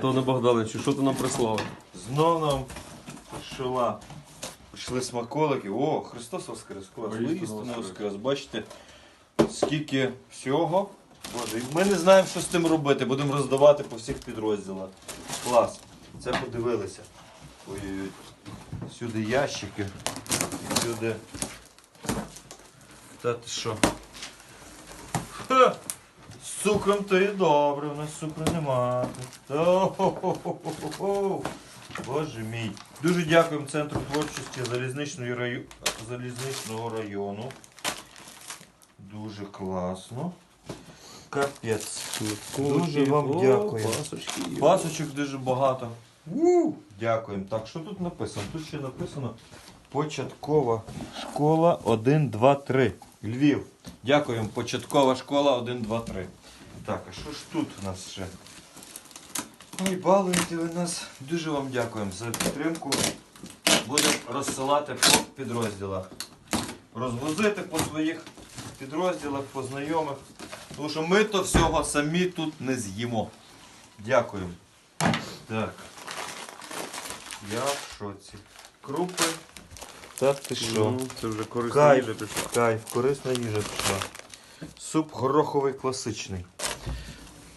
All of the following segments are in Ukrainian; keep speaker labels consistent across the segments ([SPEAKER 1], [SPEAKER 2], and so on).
[SPEAKER 1] Антоне Богдановичу, що ти нам прислав?
[SPEAKER 2] Знов нам шила. Прийшли смаколики. О, Христос Воскрес.
[SPEAKER 1] Воістину воскрес.
[SPEAKER 2] Бачите, скільки всього. Боже, ми не знаємо, що з тим робити. Будемо роздавати по всіх підрозділах. Клас. Це подивилися. Ой-ой-ой. Сюди ящики. Сюди. Та ти що? Ха! З цукром то і добре, у нас цукру нема. Боже мій. Дуже дякуємо Центру творчості залізничної раю... залізничного району. Дуже класно. Капець. Дуже вам дякую. Пасочок дуже багато. У, Дякуємо. Так, що тут написано? Тут ще написано початкова школа 1, 2, 3. Львів. Дякуємо. Початкова школа 1, 2, 3. Так, а що ж тут у нас ще? Ой, балуєте ви нас. Дуже вам дякуємо за підтримку. Будемо розсилати по підрозділах. Розвозити по своїх підрозділах, по знайомих. Тому що ми то всього самі тут не з'їмо. Дякуємо. Так. Я в шоці. Крупи. Та ти що?
[SPEAKER 1] Ну, Це вже корисна
[SPEAKER 2] Кайф.
[SPEAKER 1] їжа пішла.
[SPEAKER 2] Кайф, корисна їжа пішла. Суп гороховий класичний.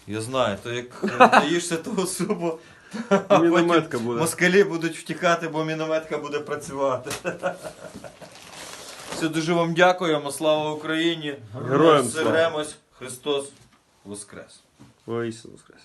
[SPEAKER 2] Я знаю, то як наїшся того супу, а
[SPEAKER 1] Мінометка
[SPEAKER 2] потім
[SPEAKER 1] буде.
[SPEAKER 2] москалі будуть втікати, бо мінометка буде працювати. Все, дуже вам дякуємо. Слава Україні!
[SPEAKER 1] Героям слава.
[SPEAKER 2] Ремось. Христос Воскрес!
[SPEAKER 1] Воістину воскрес.